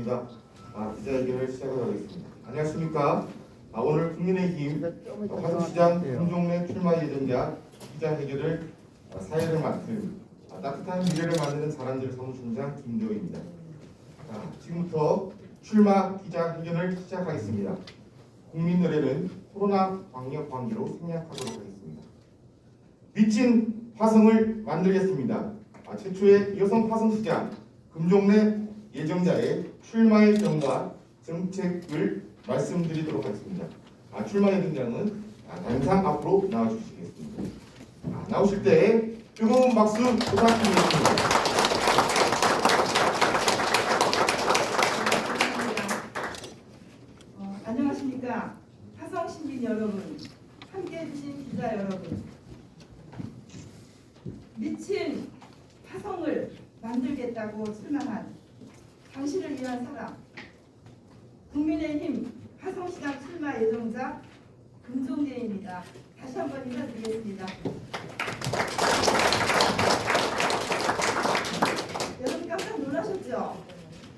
있습니다. 아, 기자회견을 시작하도록 하겠습니다. 안녕하십니까? 아, 오늘 국민의힘 어, 화성시장 김종래 출마 예정자 기자회견을 어, 사회를 맡은 아, 따뜻한 미래를 만드는 사람들 사무총장 김도희입니다. 자, 지금부터 출마 기자회견을 시작하겠습니다. 국민 노래는 코로나 방역 관계로 생략하도록 하겠습니다. 미친 화성을 만들겠습니다. 아, 최초의 여성 화성 시장 금종래 예정자의 출마 일정과 정책을 말씀드리도록 하겠습니다. 아, 출마 예정자는 아, 단상 앞으로 나와주시겠습니다. 아, 나오실 때 뜨거운 박수 부탁드리겠습니다. 어, 안녕하십니까 화성 시민 여러분, 함께해 주신 기자 여러분. 미친 화성을 만들겠다고 출마한 당신을 위한 사람, 국민의힘 화성시장 출마 예정자 금종재입니다. 다시 한번 인사드리겠습니다. 여러분 깜짝 놀라셨죠?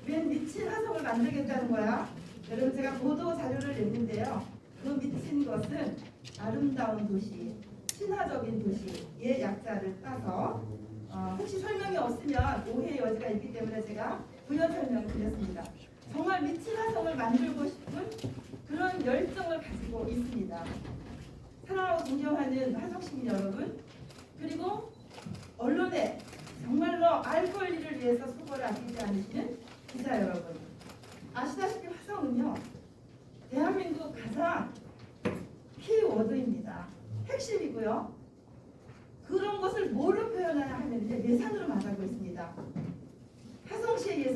웬 미친 화성을 만들겠다는 거야? 여러분 제가 보도 자료를 냈는데요. 그 미친 것은 아름다운 도시, 친화적인 도시의 약자를 따서 어, 혹시 설명이 없으면 오해의 여지가 있기 때문에 제가 부연 설명을 드렸습니다. 정말 미친 화성을 만들고 싶은 그런 열정을 가지고 있습니다. 사랑하고 존경하는 화성 시민 여러분, 그리고 언론에 정말로 알 권리를 위해서 수고를 아끼지 않으시는 기자 여러분. 아시다시피 화성은요, 대한민국 가장 키워드입니다. 핵심이고요. 그런 것을 뭐로 표현하냐 하면 이제 예산으로 말하고 있습니다.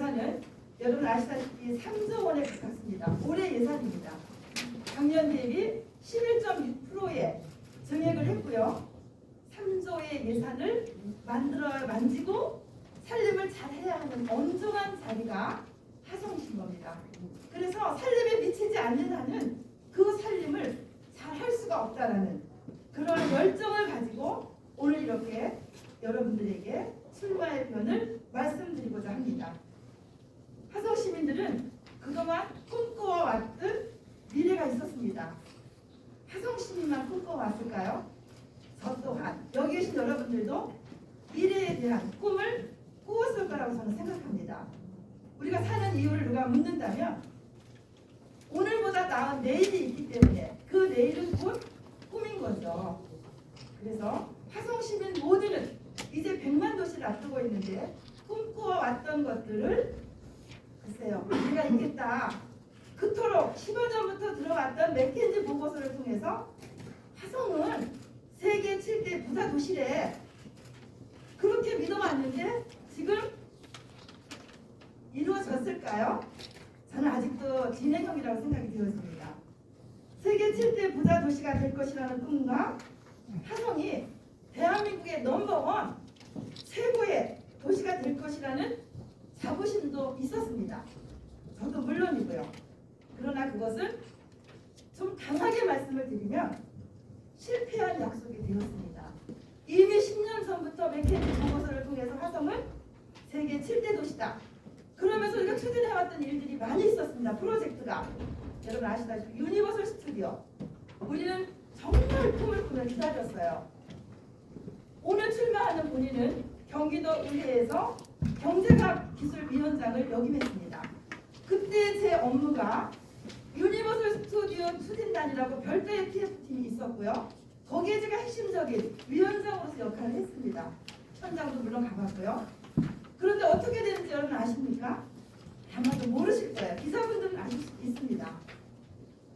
예산은 여러분 아시다시피 3조 원에 가깝습니다. 올해 예산입니다. 작년 대비 11.6%의 증액을 했고요. 3조의 예산을 만들어 만지고 살림을 잘 해야 하는 엄중한 자리가 화성시인 겁니다. 그래서 살림에 미치지 않는 한은 그 살림을 잘 할 수가 없다라는 그런 열정을 가지고 오늘 이렇게 여러분들에게 출마의 변을 말씀드리고자 합니다. 화성 시민들은 그동안 꿈꿔왔던 미래가 있었습니다. 화성 시민만 꿈꿔왔을까요? 저 또한 여기 계신 여러분들도 미래에 대한 꿈을 꾸었을 거라고 저는 생각합니다. 우리가 사는 이유를 누가 묻는다면 오늘보다 나은 내일이 있기 때문에 그 내일은 곧 꿈인 거죠. 그래서 화성 시민 모두는 이제 100만 도시를 앞두고 있는데 꿈꾸어 왔던 것들을 글쎄요 우리가 있겠다. 그토록 10여 전부터 들어왔던 맥켄지 보고서를 통해서 화성은 세계 7대 부자 도시래 그렇게 믿어왔는데 지금 이루어졌을까요? 저는 아직도 진행형이라고 생각이 되었습니다. 세계 7대 부자 도시가 될 것이라는 꿈과 화성이 대한민국의 넘버원 최고의 도시가 될 것이라는 자부심도 있었습니다. 저도 물론이고요. 그러나 그것은 좀 강하게 말씀을 드리면 실패한 약속이 되었습니다. 이미 10년 전부터 맥켄지 보고서를 통해서 화성은 세계 7대 도시다. 그러면서 우리가 추진해왔던 일들이 많이 있었습니다. 프로젝트가 여러분 아시다시피 유니버설 스튜디오 우리는 정말 꿈을 꾸며 기다렸어요. 오늘 출마하는 본인은 경기도 의회에서 경제학 기술위원장을 역임했습니다. 그때 제 업무가 유니버설 스튜디오 추진단이라고 별도의 TF팀이 있었고요. 거기에 제가 핵심적인 위원장으로서 역할을 했습니다. 현장도 물론 가봤고요. 그런데 어떻게 되는지 여러분 아십니까? 아마도 모르실 거예요. 기자분들은 아실 수 있습니다.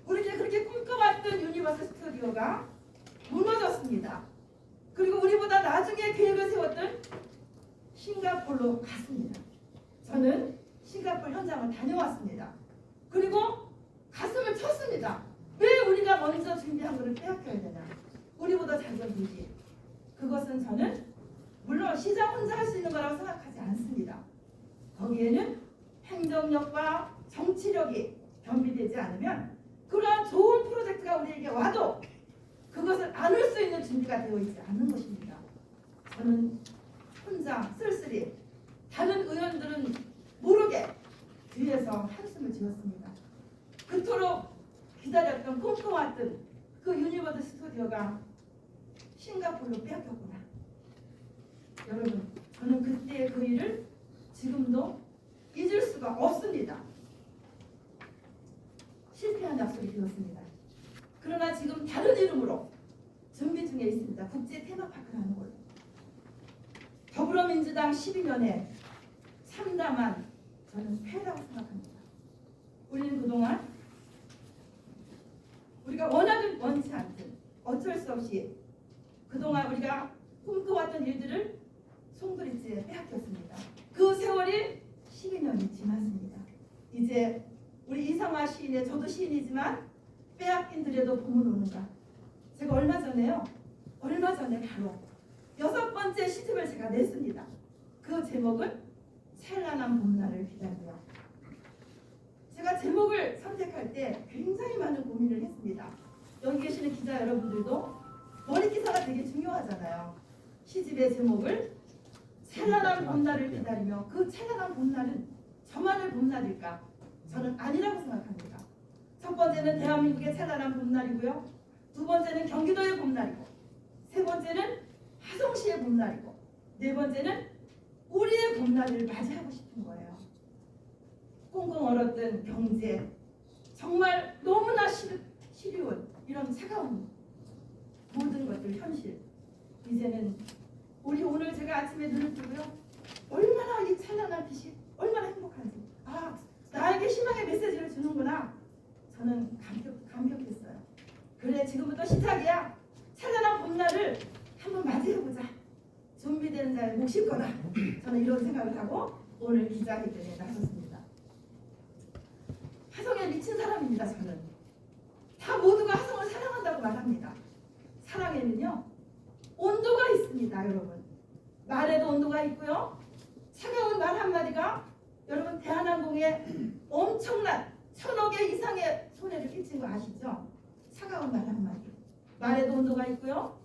우리 이제 그렇게 꿈꿔왔던 유니버설 스튜디오가 무너졌습니다. 그리고 우리보다 나중에 계획을 세웠던 싱가포르로 갔습니다. 저는 싱가포르 현장을 다녀왔습니다. 그리고 가슴을 쳤습니다. 왜 우리가 먼저 준비한 것을 빼앗겨야 되냐? 우리보다 자격 유지. 그것은 저는 물론 시장 혼자 할 수 있는 거라고 생각하지 않습니다. 거기에는 행정력과 정치력이 겸비되지 않으면 그러한 좋은 프로젝트가 우리에게 와도 그것을 안을 수 있는 준비가 되어 있지 않는 것입니다. 저는 혼자 쓸쓸히 다른 의원들은 모르게 뒤에서 한숨을 지었습니다. 그토록 기다렸던 꿈꿔왔던 그 유니버드 스튜디오가 싱가포르로 빼앗겼구나. 여러분, 저는 그때의 그 일을 지금도 잊을 수가 없습니다. 실패한 약속이 되었습니다. 그러나 지금 다른 이름으로 준비 중에 있습니다. 국제 테마파크라는 걸로. 더불어민주당 12년에 참담한 저는 패라고 생각합니다. 우리는 그동안 우리가 원하든 원치 않든 어쩔 수 없이 그동안 우리가 꿈꿔왔던 일들을 송두리째 빼앗겼습니다. 그 세월이 12년이 지났습니다. 이제 우리 이상화 시인의 저도 시인이지만 빼앗긴 들에도 봄은 오는가. 제가 얼마 전에요. 얼마 전에 바로 여섯 번째 시집을 제가 냈습니다. 그 제목은 찬란한 봄날을 기다려. 제가 제목을 선택할 때 굉장히 많은 고민을 했습니다. 여기 계시는 기자 여러분들도 머리 기사가 되게 중요하잖아요. 시집의 제목을 찬란한 봄날을 기다리며 그 찬란한 봄날은 저만의 봄날일까? 저는 아니라고 생각합니다. 첫 번째는 대한민국의 찬란한 봄날이고요. 두 번째는 경기도의 봄날이고 세 번째는 하성시의 봄날이고 네 번째는 우리의 봄날을 맞이하고 싶은 거예요. 꽁꽁 얼었던 경제 정말 너무나 시, 시리운 이런 차가운 모든 것들 현실. 이제는 우리 오늘 제가 아침에 눈을 뜨고요. 얼마나 이 찬란한 빛이 얼마나 행복한지. 아 나에게 희망의 메시지를 주는구나. 저는 감격, 감격했어요. 그래 지금부터 시작이야. 찬란한 봄날을 한번 맞이해보자. 준비된 자의 몫일 거다. 저는 이런 생각을 하고 오늘 기자회견에 나섰습니다. 화성에 미친 사람입니다 저는. 다 모두가 화성을 사랑한다고 말합니다. 사랑에는요 온도가 있습니다 여러분. 말에도 온도가 있고요. 차가운 말 한마디가 여러분 대한항공에 엄청난 천억에 이상의 손해를 끼친 거 아시죠? 차가운 말 한마디. 말에도 온도가 있고요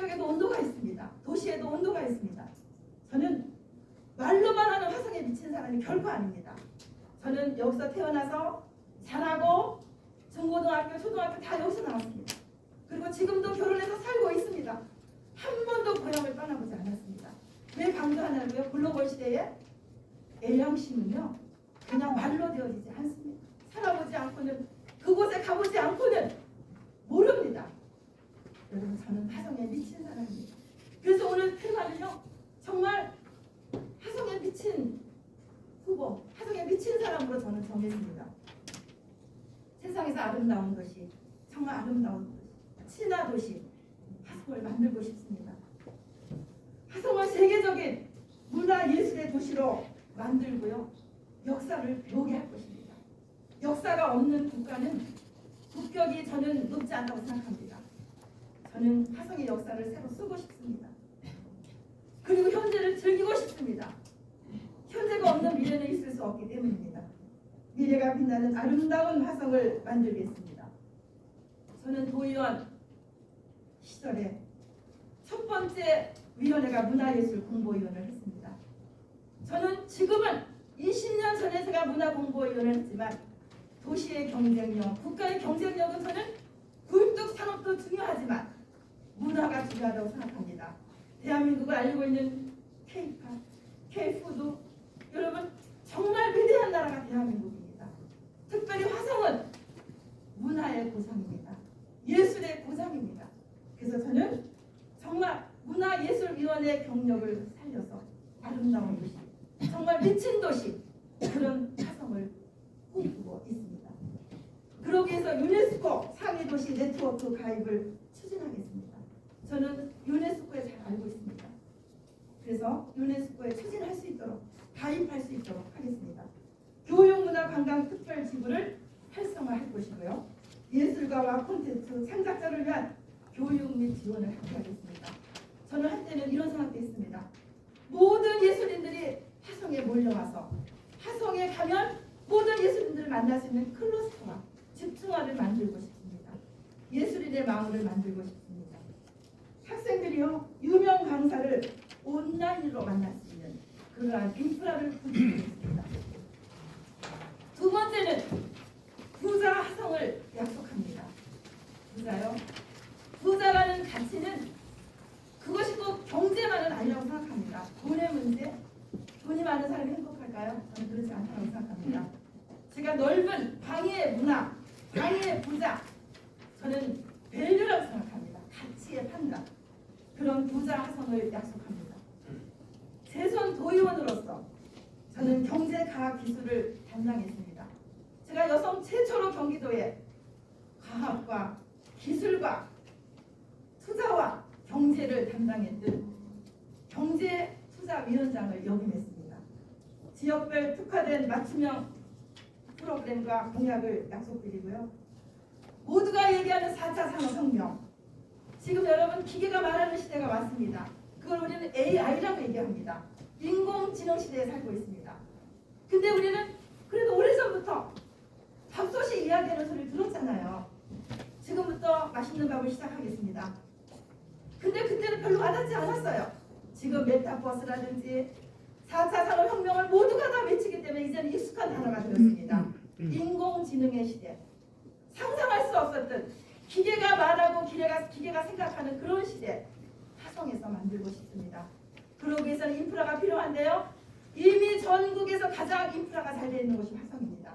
품격에도 온도가 있습니다 도시에도 온도가 있습니다 저는 말로만 하는 화성에 미친 사람이 결코 아닙니다 저는 여기서 태어나서 자라고 중고등학교, 초등학교 다 여기서 나왔습니다. 그리고 지금도 결혼해서 살고 있습니다. 한 번도 고향을 떠나보지 않았습니다. 왜 강조하냐고요? 글로벌 시대에 애양심은요 그냥 말로 되어지지 않습니다. 살아보지 않고는 그곳에 가보지 않고는 모릅니다. 여러분 저는 화성에 미친 사람입니다. 그래서 오늘 테마는요 정말 화성에 미친 후보, 화성에 미친 사람으로 저는 정했습니다. 세상에서 아름다운 것이 정말 아름다운 친화 도시 화성을 만들고 싶습니다. 화성을 세계적인 문화 예술의 도시로 만들고요. 역사를 배우게 할 것입니다. 역사가 없는 국가는 국격이 저는 높지 않다고 생각합니다. 저는 화성의 역사를 새로 쓰고 싶습니다. 그리고 현재를 즐기고 싶습니다. 현재가 없는 미래는 있을 수 없기 때문입니다. 미래가 빛나는 아름다운 화성을 만들겠습니다. 저는 도의원 시절에 첫 번째 위원회가 문화예술 공보위원을 했습니다. 저는 지금은 20년 전에 제가 문화공보위원을 했지만 도시의 경쟁력, 국가의 경쟁력은 저는 굴뚝 산업도 중요하지만 문화가 중요하다고 생각합니다. 대한민국을 알고 있는 K-팝, K-푸드 여러분 정말 위대한 나라가 대한민국입니다. 특별히 화성은 문화의 고장입니다. 예술의 고장입니다. 그래서 저는 정말 문화예술위원회 경력을 살려서 아름다운 도시, 정말 미친 도시 그런 화성을 꿈꾸고 있습니다. 그러기 위해서 유네스코 상위 도시 네트워크 가입을 추진하겠습니다. 저는 유네스코에 잘 알고 있습니다. 그래서 유네스코에 추진할 수 있도록 가입할 수 있도록 하겠습니다. 교육문화관광특별지구를 활성화할 것이고요. 예술가와 콘텐츠 창작자를 위한 교육 및 지원을 함께하겠습니다. 저는 한때는 이런 생각도 했습니다. 모든 예술인들이 화성에 몰려와서 화성에 가면 모든 예술인들을 만날 수 있는 클러스터와 집중화를 만들고 싶습니다. 예술인의 마음을 만들고 싶습니다. 학생들이요 유명 강사를 온라인으로 만날 수 있는 그러한 인프라를 구축하겠습니다. 두 번째는 부자 화성을 약속합니다. 부자요. 부자라는 가치는 그것이 꼭 경제만은 아니라고 생각합니다. 돈의 문제, 돈이 많은 사람이 행복할까요? 저는 그렇지 않다고 생각합니다. 제가 넓은 방해의 문화, 방해의 부자, 저는 밸류라고 생각합니다. 가치의 판단. 그런 부자 화성을 약속합니다. 재선 도의원으로서 저는 경제과학 기술을 담당했습니다. 제가 여성 최초로 경기도에 과학과 기술과 투자와 경제를 담당했던 경제투자위원장을 역임했습니다. 지역별 특화된 맞춤형 프로그램과 공약을 약속드리고요. 모두가 얘기하는 4차 산업혁명. 지금 여러분 기계가 말하는 시대가 왔습니다. 그걸 우리는 AI라고 얘기합니다. 인공지능 시대에 살고 있습니다. 근데 우리는 그래도 오래전부터 밥솥이 이야기하는 소리를 들었잖아요. 지금부터 맛있는 밥을 시작하겠습니다. 근데 그때는 별로 와닿지 않았어요. 지금 메타버스라든지 4차 산업혁명을 모두가 다 외치기 때문에 이제는 익숙한 단어가 되었습니다. 인공지능의 시대. 상상할 수 없었던 기계가 말하고 기계가, 기계가 생각하는 그런 시대 화성에서 만들고 싶습니다. 그러기 위해서는 인프라가 필요한데요. 이미 전국에서 가장 인프라가 잘 되어 있는 곳이 화성입니다.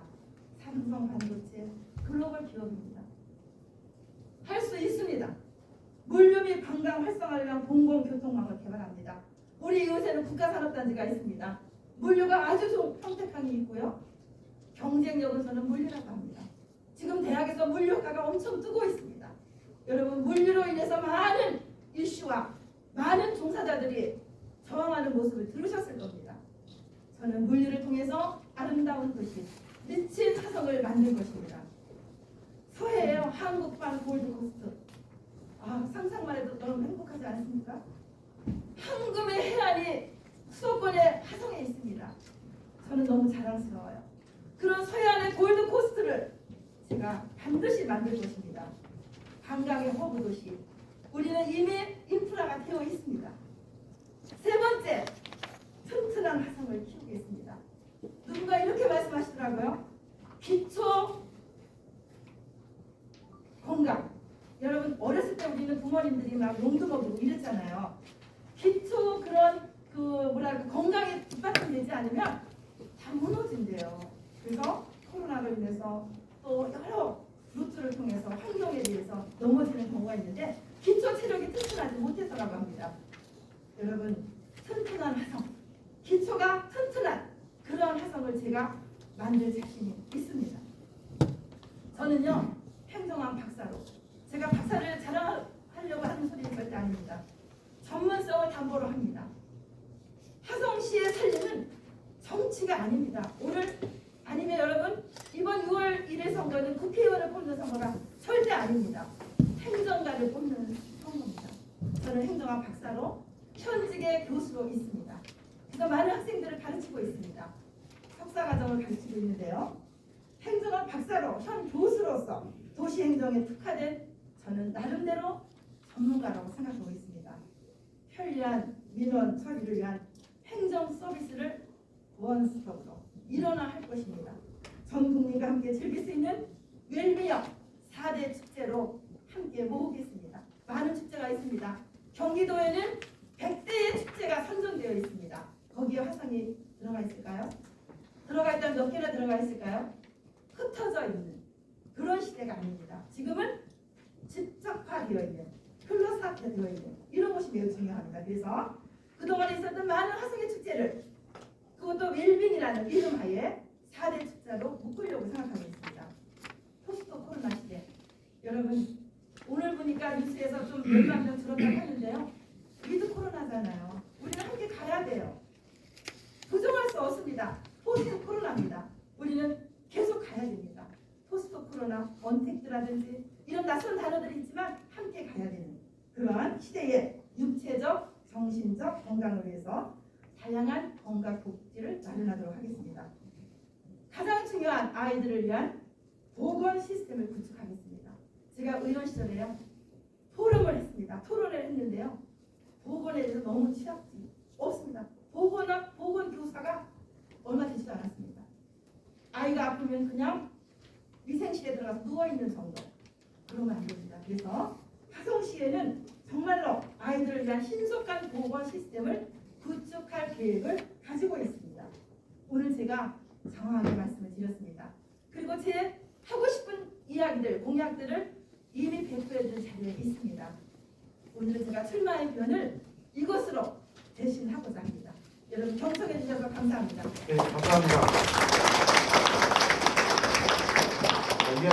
삼성 반도체 글로벌 기업입니다. 할 수 있습니다. 물류 및 관광 활성화를 위한 공공교통망을 개발합니다. 우리 이곳에는 국가산업단지가 있습니다. 물류가 아주 평택항이 있고요. 경쟁력은 저는 물류라고 합니다. 지금 대학에서 물류학과가 엄청 뜨고 있습니다. 여러분 물류로 인해서 많은 이슈와 많은 종사자들이 저항하는 모습을 들으셨을 겁니다. 저는 물류를 통해서 아름다운 도시, 미친 화성을 만들 것입니다. 서해에요 한국판 골드코스트. 아 상상만 해도 너무 행복하지 않습니까? 황금의 해안이 수도권의 화성에 있습니다. 저는 너무 자랑스러워요. 그런 서해안의 골드코스트를 제가 반드시 만들 것입니다. 관광의 허브 도시. 우리는 이미 인프라가 되어 있습니다. 세 번째, 튼튼한 화성을 키우겠습니다. 누군가 이렇게 말씀하시더라고요. 기초 건강. 여러분 어렸을 때 우리는 부모님들이 막 용도 먹이고 이랬잖아요. 기초 그런 그 뭐랄까 건강에 뒷받침 되지 않으면 다 무너진대요. 그래서 코로나로 인해서 또 여러 루트를 통해서 환경에 대해서 넘어지는 경우가 있는데 기초 체력이 튼튼하지 못했더라고 합니다. 여러분 튼튼한 화성, 기초가 튼튼한 그런 화성을 제가 만들 자신이 있습니다. 저는요 행정학 박사로 제가 박사를 자랑하려고 하는 소리는 절대 아닙니다. 전문성을 담보로 합니다. 화성시의 살림은 정치가 아닙니다. 오늘 아니면 여러분 이번 6월 1일 선거는 국회의원을 뽑는 선거가 절대 아닙니다. 행정가를 뽑는 선거입니다. 저는 행정학 박사로 현직의 교수로 있습니다. 그래서 많은 학생들을 가르치고 있습니다. 석사 과정을 가르치고 있는데요. 행정학 박사로 현 교수로서 도시 특화된 저는 나름대로 전문가라고 생각하고 있습니다. 편리한 민원 처리를 위한 행정 서비스를 원스톱으로 일어나 할 것입니다. 전 국민과 함께 즐길 수 있는 웰미역 4대 축제로 함께 모으겠습니다. 많은 축제가 있습니다. 경기도에는 100대의 축제가 선정되어 있습니다. 거기에 화성이 들어가 있을까요? 들어가 있다면 몇 개나 들어가 있을까요? 흩어져 있는 그런 시대가 아닙니다. 지금은 집적화되어 있는 클로스업되어 있는 이런 것이 매우 중요합니다. 그래서 그동안에 있었던 많은 화성의 축제를 그것도 웰빙이라는 이름 하에 4대 축제로 묶으려고 생각하고 있습니다. 포스트 코로나 시대 여러분 오늘 보니까 뉴스에서 좀 몇만 명 줄었다고 하는데요. 위드 코로나잖아요. 우리는 함께 가야 돼요. 부정할 수 없습니다. 포스트 코로나입니다. 우리는 계속 가야 됩니다. 포스트 코로나, 언택트라든지 이런 낯선 단어들이 있지만 함께 가야 되는 그러한 시대의 육체적, 정신적 건강을 위해서 다양한 건강 복지를 마련하도록 하겠습니다. 가장 중요한 아이들을 위한 보건 시스템을 구축하겠습니다. 제가 의원 시절에요 토론을 했습니다. 토론을 했는데요. 보건에 대해서 너무 취약지 없습니다. 보건학 보건 교사가 얼마 되지도 않았습니다. 아이가 아프면 그냥 위생실에 들어가서 누워 있는 정도. 안 됩니다. 그래서 화성시에는 정말로 아이들을 위한 신속한 보건 시스템을 구축할 계획을 가지고 있습니다. 오늘 제가 장황하게 말씀을 드렸습니다. 그리고 제 하고 싶은 이야기들, 공약들을 이미 배포해준 자료에 있습니다. 오늘 제가 출마의 변을 이것으로 대신하고자 합니다. 여러분 경청해 주셔서 감사합니다. 네, 감사합니다.